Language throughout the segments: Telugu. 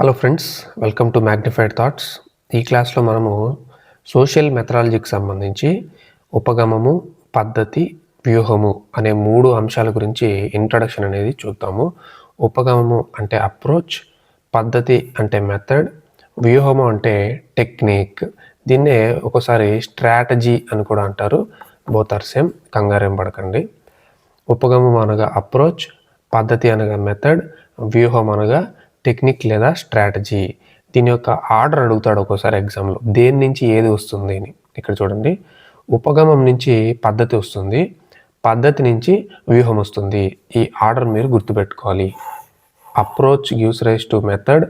Hello friends welcome to magnified thoughts ఈ క్లాస్లో మనము సోషల్ మెథడాలజీకి సంబంధించి ఉపగమము పద్ధతి వ్యూహము అనే మూడు అంశాల గురించి ఇంట్రడక్షన్ అనేది చూద్దాము. ఉపగమము అంటే అప్రోచ్ పద్ధతి అంటే మెథడ్ వ్యూహము అంటే టెక్నిక్ దీన్నే ఒకసారి స్ట్రాటజీ అని కూడా అంటారు. బోత్ ఆర్ సేమ్ కంగారేం పడకండి. ఉపగమం అనగా అప్రోచ్ పద్ధతి అనగా మెథడ్ వ్యూహం అనగా టెక్నిక్ లేదా స్ట్రాటజీ? దీని యొక్క ఆర్డర్ అడుగుతాడు ఒక్కోసారి ఎగ్జామ్లో. దేని నుంచి ఏది వస్తుంది అని. ఇక్కడ చూడండి. ఉపగమం నుంచి పద్ధతి వస్తుంది. పద్ధతి నుంచి వ్యూహం వస్తుంది. ఈ ఆర్డర్ మీరు గుర్తుపెట్టుకోవాలి. Approach gives rise to method.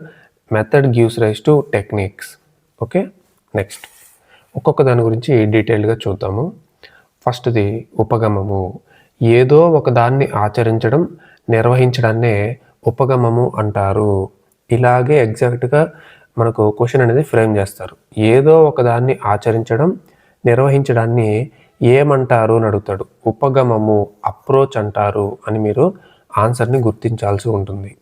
Method gives rise to techniques. Okay? Next. ఒక్కొక్క దాని గురించి డీటెయిల్గా చూద్దాము. ఫస్ట్ది ఉపగమము. ఏదో ఒక దాన్ని ఆచరించడం నిర్వహించడాన్నే ఉపగమము అంటారు. ఇలాగే ఎగ్జాక్ట్గా మనకు క్వశ్చన్ అనేది ఫ్రేమ్ చేస్తారు. ఏదో ఒకదాన్ని ఆచరించడం నిర్వహించడాన్ని ఏమంటారు అని అడుగుతాడు. ఉపగమము అప్రోచ్ అంటారు అని మీరు ఆన్సర్ని గుర్తించాల్సి ఉంటుంది.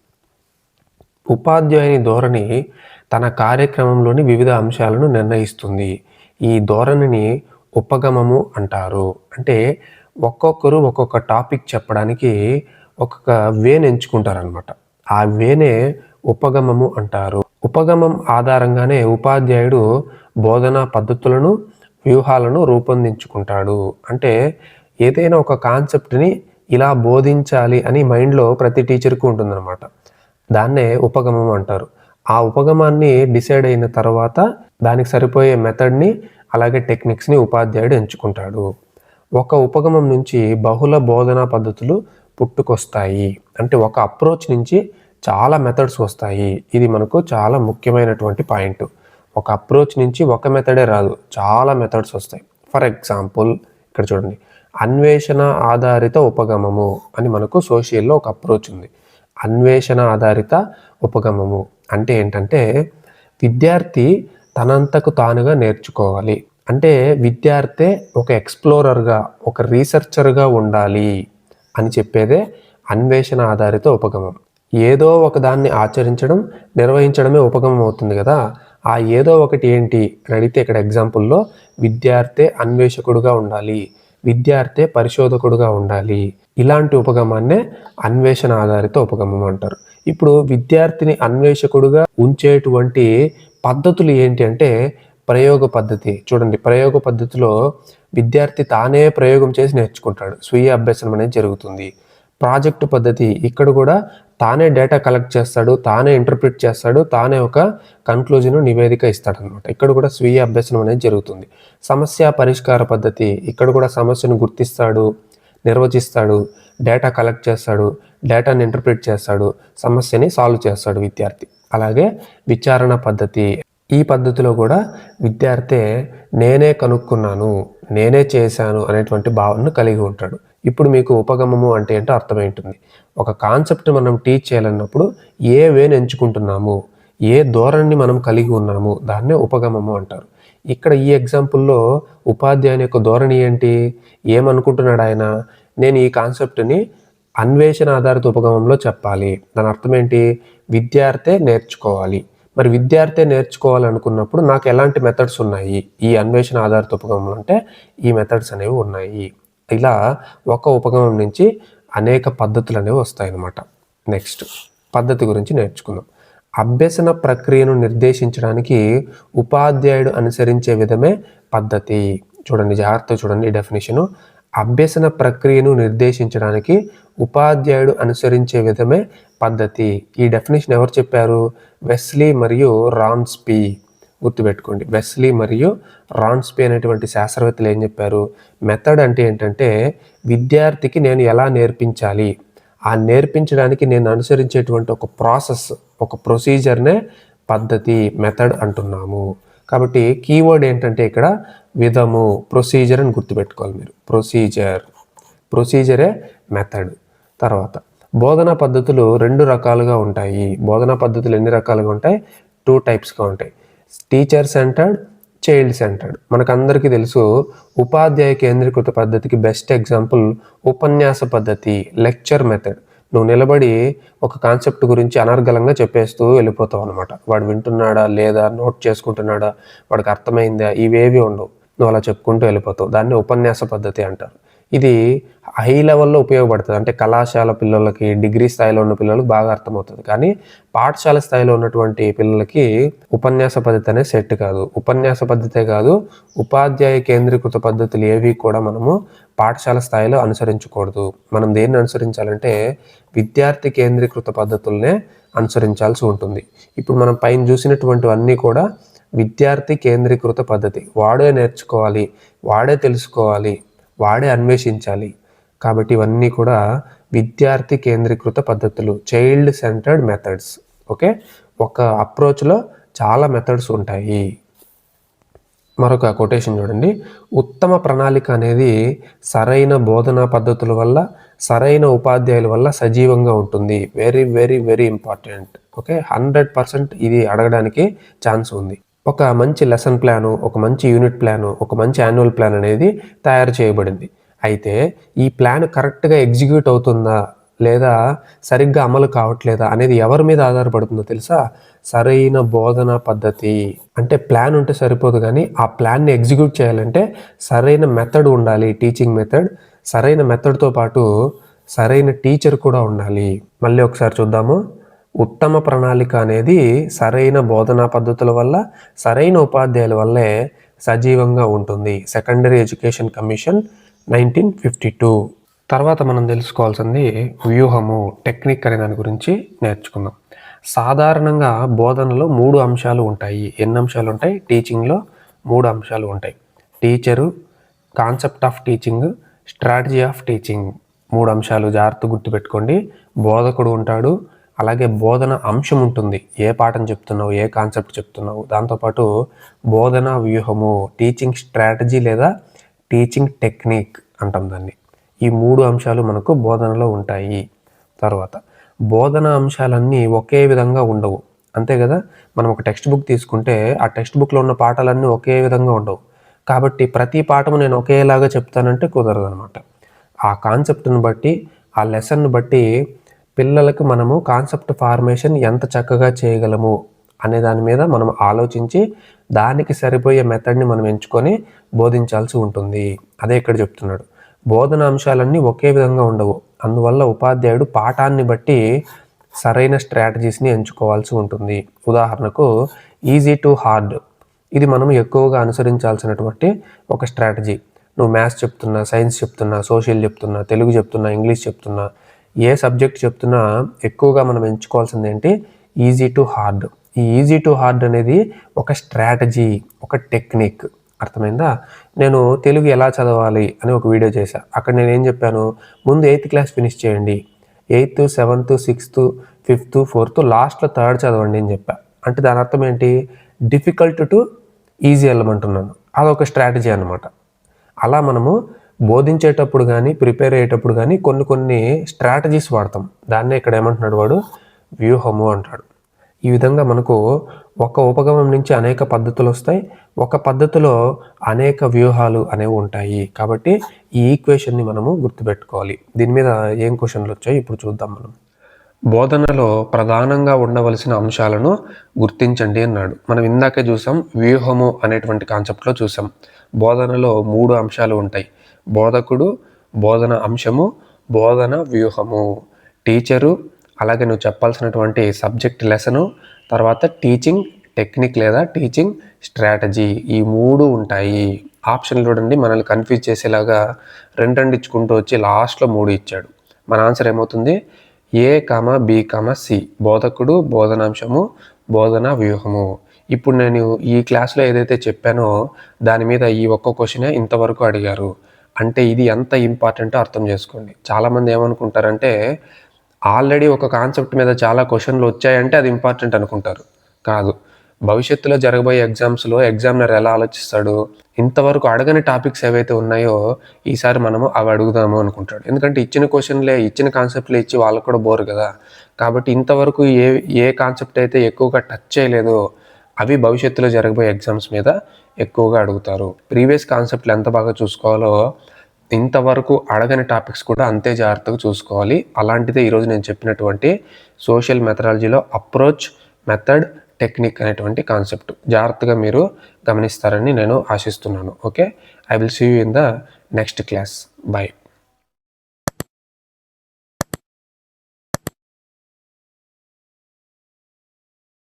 ఉపాధ్యాయుని ధోరణి తన కార్యక్రమంలోని వివిధ అంశాలను నిర్ణయిస్తుంది. ఈ ధోరణిని ఉపగమము అంటారు. అంటే ఒక్కొక్కరు ఒక్కొక్క టాపిక్ చెప్పడానికి ఒక్కొక్క వేన్ ఎంచుకుంటారనమాట ఆ వేనే ఉపగమము అంటారు. ఉపగమం ఆధారంగానే ఉపాధ్యాయుడు బోధనా పద్ధతులను వ్యూహాలను రూపొందించుకుంటాడు. అంటే ఏదైనా ఒక కాన్సెప్ట్ని ఇలా బోధించాలి అని మైండ్లో ప్రతి టీచర్కు ఉంటుందన్నమాట. దాన్నే ఉపగమం అంటారు. ఆ ఉపగమాన్ని డిసైడ్ అయిన తర్వాత దానికి సరిపోయే మెథడ్ని అలాగే టెక్నిక్స్ని ఉపాధ్యాయుడు ఎంచుకుంటాడు. ఒక ఉపగమం నుంచి బహుళ బోధనా పద్ధతులు పుట్టుకొస్తాయి. అంటే ఒక అప్రోచ్ నుంచి చాలా మెథడ్స్ వస్తాయి. ఇది మనకు చాలా ముఖ్యమైనటువంటి పాయింట్. ఒక అప్రోచ్ నుంచి ఒక మెథడే రాదు. చాలా మెథడ్స్ వస్తాయి. ఫర్ ఎగ్జాంపుల్ ఇక్కడ చూడండి. అన్వేషణ ఆధారిత ఉపగమము అని మనకు సోషియల్లో ఒక అప్రోచ్ ఉంది. అన్వేషణ ఆధారిత ఉపగమము అంటే ఏంటంటే విద్యార్థి తనంతకు తానుగా నేర్చుకోవాలి. అంటే విద్యార్థి ఒక ఎక్స్ప్లోరర్గా ఒక రీసెర్చర్గా ఉండాలి అని చెప్పేదే అన్వేషణ ఆధారిత ఉపగమం. ఏదో ఒకదాన్ని ఆచరించడం నిర్వహించడమే ఉపగమం అవుతుంది కదా. ఆ ఏదో ఒకటి ఏంటి అని అడిగితే ఇక్కడ ఎగ్జాంపుల్లో విద్యార్థి అన్వేషకుడుగా ఉండాలి విద్యార్థి పరిశోధకుడుగా ఉండాలి. ఇలాంటి ఉపగమాన్నే అన్వేషణ ఆధారిత ఉపగమం అంటారు. ఇప్పుడు విద్యార్థిని అన్వేషకుడుగా ఉంచేటువంటి పద్ధతులు ఏంటి అంటే ప్రయోగ పద్ధతి. చూడండి ప్రయోగ పద్ధతిలో విద్యార్థి తానే ప్రయోగం చేసి నేర్చుకుంటాడు. స్వీయ అభ్యసనం అనేది జరుగుతుంది. ప్రాజెక్టు పద్ధతి ఇక్కడ కూడా తానే డేటా కలెక్ట్ చేస్తాడు తానే ఇంటర్ప్రిట్ చేస్తాడు తానే ఒక కన్క్లూజన్ నివేదిక ఇస్తాడనమాట. ఇక్కడ కూడా స్వీయ అభ్యసనం అనేది జరుగుతుంది. సమస్య పరిష్కార పద్ధతి ఇక్కడ కూడా సమస్యను గుర్తిస్తాడు నిర్వచిస్తాడు డేటా కలెక్ట్ చేస్తాడు డేటాని ఇంటర్ప్రిట్ చేస్తాడు సమస్యని సాల్వ్ చేస్తాడు విద్యార్థి. అలాగే విచారణ పద్ధతి ఈ పద్ధతిలో కూడా విద్యార్థి నేనే కనుక్కున్నాను నేనే చేశాను అనేటువంటి భావనను కలిగి ఉంటాడు. ఇప్పుడు మీకు ఉపగమము అంటే ఏంటో అర్థమైంటుంది. ఒక కాన్సెప్ట్ మనం టీచ్ చేయాలన్నప్పుడు ఏ వేని ఎంచుకుంటున్నాము? ఏ ధోరణిని మనం కలిగి ఉన్నాము? దాన్నే ఉపగమము అంటారు. ఇక్కడ ఈ ఎగ్జాంపుల్లో ఉపాధ్యాయుని యొక్క ధోరణి ఏంటి? ఏమనుకుంటున్నాడు ఆయన? నేను ఈ కాన్సెప్ట్ని అన్వేషణ ఆధారిత ఉపగమంలో చెప్పాలి. దాని అర్థం ఏంటి? విద్యార్థే నేర్చుకోవాలి. మరి విద్యార్థి నేర్చుకోవాలనుకున్నప్పుడు నాకు ఎలాంటి మెథడ్స్ ఉన్నాయి? ఈ అన్వేషణ ఆధారిత ఉపగమం అంటే ఈ మెథడ్స్ అనేవి ఉన్నాయి. ఇలా ఒక ఉపగమం నుంచి అనేక పద్ధతులు అనేవి వస్తాయన్నమాట నెక్స్ట్ పద్ధతి గురించి నేర్చుకుందాం. అభ్యసన ప్రక్రియను నిర్దేశించడానికి ఉపాధ్యాయుడు అనుసరించే విధమే పద్ధతి. చూడండి జాగ్రత్త చూడండి ఈ డెఫినేషను అభ్యసన ప్రక్రియను నిర్దేశించడానికి ఉపాధ్యాయుడు అనుసరించే విధమే పద్ధతి. ఈ డెఫినేషన్ ఎవరు చెప్పారు? వెస్లీ మరియు రాన్స్పీ గుర్తుపెట్టుకోండి. వెస్లీ మరియు రాన్స్పీ అనేటువంటి శాస్త్రవేత్తలు ఏం చెప్పారు? మెథడ్ అంటే ఏంటంటే విద్యార్థికి నేను ఎలా నేర్పించాలి? ఆ నేర్పించడానికి నేను అనుసరించేటువంటి ఒక ప్రాసెస్ ఒక ప్రొసీజర్నే పద్ధతి మెథడ్ అంటున్నాము. కాబట్టి కీవర్డ్ ఏంటంటే ఇక్కడ విధము ప్రొసీజర్ అని గుర్తుపెట్టుకోవాలి మీరు. ప్రొసీజర్ ప్రొసీజరే మెథడ్ తర్వాత బోధనా పద్ధతులు రెండు రకాలుగా ఉంటాయి. బోధనా పద్ధతులు ఎన్ని రకాలుగా ఉంటాయి? టూ టైప్స్గా ఉంటాయి. టీచర్ సెంటర్డ్ చైల్డ్ సెంటర్డ్ మనకందరికీ తెలుసు ఉపాధ్యాయ కేంద్రీకృత పద్ధతికి బెస్ట్ ఎగ్జాంపుల్ ఉపన్యాస పద్ధతి లెక్చర్ మెథడ్ నువ్వు నిలబడి ఒక కాన్సెప్ట్ గురించి అనర్గళంగా చెప్పేస్తూ వెళ్ళిపోతావు అనమాట వాడు వింటున్నాడా లేదా నోట్ చేసుకుంటున్నాడా? వాడికి అర్థమైందా? ఇవేవి ఉండవు. నువ్వు అలా చెప్పుకుంటూ వెళ్ళిపోతావు. దాన్ని ఉపన్యాస పద్ధతి అంటారు. ఇది హై లెవెల్లో ఉపయోగపడుతుంది. అంటే కళాశాల పిల్లలకి డిగ్రీ స్థాయిలో ఉన్న పిల్లలకు బాగా అర్థమవుతుంది. కానీ పాఠశాల స్థాయిలో ఉన్నటువంటి పిల్లలకి ఉపన్యాస పద్ధతి అనేది సెట్ కాదు. ఉపన్యాస పద్ధతే కాదు ఉపాధ్యాయ కేంద్రీకృత పద్ధతులు ఏవి కూడా మనము పాఠశాల స్థాయిలో అనుసరించకూడదు. మనం దేన్ని అనుసరించాలంటే విద్యార్థి కేంద్రీకృత పద్ధతులనే అనుసరించాల్సి ఉంటుంది. ఇప్పుడు మనం పైన చూసినటువంటివన్నీ కూడా విద్యార్థి కేంద్రీకృత పద్ధతి. వాడే నేర్చుకోవాలి వాడే తెలుసుకోవాలి వాడే అన్వేషించాలి. కాబట్టి ఇవన్నీ కూడా విద్యార్థి కేంద్రీకృత పద్ధతులు చైల్డ్ సెంటర్డ్ మెథడ్స్. ఓకే? ఒక అప్రోచ్లో చాలా మెథడ్స్ ఉంటాయి. మరొక కొటేషన్ చూడండి. ఉత్తమ ప్రణాళిక అనేది సరైన బోధనా పద్ధతుల వల్ల సరైన ఉపాధ్యాయుల వల్ల సజీవంగా ఉంటుంది. Very very very important okay? Hundred percent ఇది అడగడానికి ఛాన్స్ ఉంది. ఒక మంచి లెసన్ ప్లాను ఒక మంచి యూనిట్ ప్లాను ఒక మంచి యాన్యువల్ ప్లాన్ అనేది తయారు చేయబడింది. అయితే ఈ ప్లాన్ కరెక్ట్గా ఎగ్జిక్యూట్ అవుతుందా? లేదా సరిగ్గా అమలు కావట్లేదా? అనేది ఎవరి మీద ఆధారపడుతుందో తెలుసా? సరైన బోధన పద్ధతి. అంటే ప్లాన్ ఉంటే సరిపోదు కానీ ఆ ప్లాన్ని ఎగ్జిక్యూట్ చేయాలంటే సరైన మెథడ్ ఉండాలి. టీచింగ్ మెథడ్ సరైన మెథడ్తో పాటు సరైన టీచర్ కూడా ఉండాలి. మళ్ళీ ఒకసారి చూద్దాము. ఉత్తమ ప్రణాళిక అనేది సరైన బోధనా పద్ధతుల వల్ల సరైన ఉపాధ్యాయుల వల్లే సజీవంగా ఉంటుంది. Secondary education commission nineteen fifty two. తర్వాత మనం తెలుసుకోవాల్సింది వ్యూహము టెక్నిక్ అనే దాని గురించి నేర్చుకుందాం. సాధారణంగా బోధనలో మూడు అంశాలు ఉంటాయి. ఎన్ని అంశాలు ఉంటాయి? టీచింగ్లో మూడు అంశాలు ఉంటాయి. Teacher concept of teaching strategy of teaching. మూడు అంశాలు జాగ్రత్త గుర్తుపెట్టుకోండి. బోధకుడు ఉంటాడు అలాగే బోధన అంశం ఉంటుంది. ఏ పాఠం చెప్తున్నావు? ఏ కాన్సెప్ట్ చెప్తున్నావు? దాంతోపాటు బోధన వ్యూహము టీచింగ్ స్ట్రాటజీ లేదా టీచింగ్ టెక్నిక్ అంటాం దాన్ని. ఈ మూడు అంశాలు మనకు బోధనలో ఉంటాయి. తర్వాత బోధన అంశాలన్నీ ఒకే విధంగా ఉండవు. అంతే కదా? మనం ఒక టెక్స్ట్ బుక్ తీసుకుంటే ఆ టెక్స్ట్ బుక్లో ఉన్న పాఠాలన్నీ ఒకే విధంగా ఉండవు. కాబట్టి ప్రతి పాఠము నేను ఒకేలాగా చెప్తానంటే కుదరదు అనమాట ఆ కాన్సెప్ట్ని బట్టి ఆ లెసన్ను బట్టి పిల్లలకు మనము కాన్సెప్ట్ ఫార్మేషన్ ఎంత చక్కగా చేయగలము అనే దాని మీద మనం ఆలోచించి దానికి సరిపోయే మెథడ్ని మనం ఎంచుకొని బోధించాల్సి ఉంటుంది. అదే ఇక్కడ చెప్తున్నాడు. బోధన అంశాలన్నీ ఒకే విధంగా ఉండవు. అందువల్ల ఉపాధ్యాయుడు పాఠాన్ని బట్టి సరైన స్ట్రాటజీస్ని ఎంచుకోవాల్సి ఉంటుంది. ఉదాహరణకు ఈజీ టు హార్డ్. ఇది మనం ఎక్కువగా అనుసరించాల్సినటువంటి ఒక స్ట్రాటజీ. నువ్వు మ్యాథ్స్ చెప్తున్నా సైన్స్ చెప్తున్నా సోషల్ చెప్తున్నా తెలుగు చెప్తున్నా ఇంగ్లీష్ చెప్తున్నా ఏ సబ్జెక్ట్ చెప్తున్నా ఎక్కువగా మనం ఎంచుకోవాల్సింది ఏంటి? ఈజీ టు హార్డ్ ఈ ఈజీ టు హార్డ్ అనేది ఒక స్ట్రాటజీ ఒక టెక్నిక్ అర్థమైందా? నేను తెలుగు ఎలా చదవాలి అని ఒక వీడియో చేశాను అక్కడ నేను ఏం చెప్పాను? ముందు ఎయిత్ క్లాస్ ఫినిష్ చేయండి. Eighth seventh sixth fifth fourth లాస్ట్లో థర్డ్ చదవండి అని చెప్పా. అంటే దాని అర్థం ఏంటి? డిఫికల్ట్ టు ఈజీ వెళ్ళమంటున్నాను. అదొక స్ట్రాటజీ అనమాట అలా మనము బోధించేటప్పుడు కానీ ప్రిపేర్ అయ్యేటప్పుడు కానీ కొన్ని కొన్ని స్ట్రాటజీస్ వాడతాం. దాన్నే ఇక్కడ ఏమంటున్నాడు వాడు? వ్యూహము అంటాడు. ఈ విధంగా మనకు ఒక ఉపగమం నుంచి అనేక పద్ధతులు వస్తాయి. ఒక పద్ధతిలో అనేక వ్యూహాలు అనేవి ఉంటాయి. కాబట్టి ఈ ఈక్వేషన్ని మనము గుర్తుపెట్టుకోవాలి. దీని మీద ఏం క్వశ్చన్లు వచ్చాయి ఇప్పుడు చూద్దాం మనం. బోధనలో ప్రధానంగా ఉండవలసిన అంశాలను గుర్తించండి అన్నాడు. మనం ఇందాకే చూసాం వ్యూహము అనేటువంటి కాన్సెప్ట్లో చూసాం. బోధనలో మూడు అంశాలు ఉంటాయి. బోధకుడు బోధన అంశము బోధన వ్యూహము. టీచరు అలాగే నువ్వు చెప్పాల్సినటువంటి సబ్జెక్ట్ లెసను తర్వాత టీచింగ్ టెక్నిక్ లేదా టీచింగ్ స్ట్రాటజీ ఈ మూడు ఉంటాయి. ఆప్షన్లు చూడండి మనల్ని కన్ఫ్యూజ్ చేసేలాగా రెండు రెండు ఇచ్చుకుంటూ వచ్చి లాస్ట్లో మూడు ఇచ్చాడు. మన ఆన్సర్ ఏమవుతుంది? A comma B comma C. బోధకుడు బోధనాంశము బోధన వ్యూహము. ఇప్పుడు నేను ఈ క్లాస్లో ఏదైతే చెప్పానో దాని మీద ఈ ఒక్క క్వశ్చనే ఇంతవరకు అడిగారు. అంటే ఇది ఎంత ఇంపార్టెంటో అర్థం చేసుకోండి. చాలామంది ఏమనుకుంటారంటే ఆల్రెడీ ఒక కాన్సెప్ట్ మీద చాలా క్వశ్చన్లు వచ్చాయంటే అది ఇంపార్టెంట్ అనుకుంటారు. కాదు. భవిష్యత్తులో జరగబోయే ఎగ్జామ్స్లో ఎగ్జామినర్ ఎలా ఆలోచిస్తాడు? ఇంతవరకు అడగని టాపిక్స్ ఏవైతే ఉన్నాయో ఈసారి మనము అవి అడుగుదాము అనుకుంటాడు. ఎందుకంటే ఇచ్చిన క్వశ్చన్లే ఇచ్చిన కాన్సెప్ట్లే ఇచ్చి వాళ్ళకు కూడా బోరు కదా. కాబట్టి ఇంతవరకు ఏ ఏ కాన్సెప్ట్ అయితే ఎక్కువగా టచ్ చేయలేదో అవి భవిష్యత్తులో జరగబోయే ఎగ్జామ్స్ మీద ఎక్కువగా అడుగుతారు. ప్రీవియస్ కాన్సెప్ట్లు ఎంత బాగా చూసుకోవాలో ఇంతవరకు అడగని టాపిక్స్ కూడా అంతే జాగ్రత్తగా చూసుకోవాలి. అలాంటిదే ఈరోజు నేను చెప్పినటువంటి సోషల్ మెథడాలజీలో అప్రోచ్ మెథడ్ టెక్నిక్ అనేటువంటి కాన్సెప్ట్. జాగ్రత్తగా మీరు గమనిస్తారని నేను ఆశిస్తున్నాను. Okay? I will see you in the next class. Bye.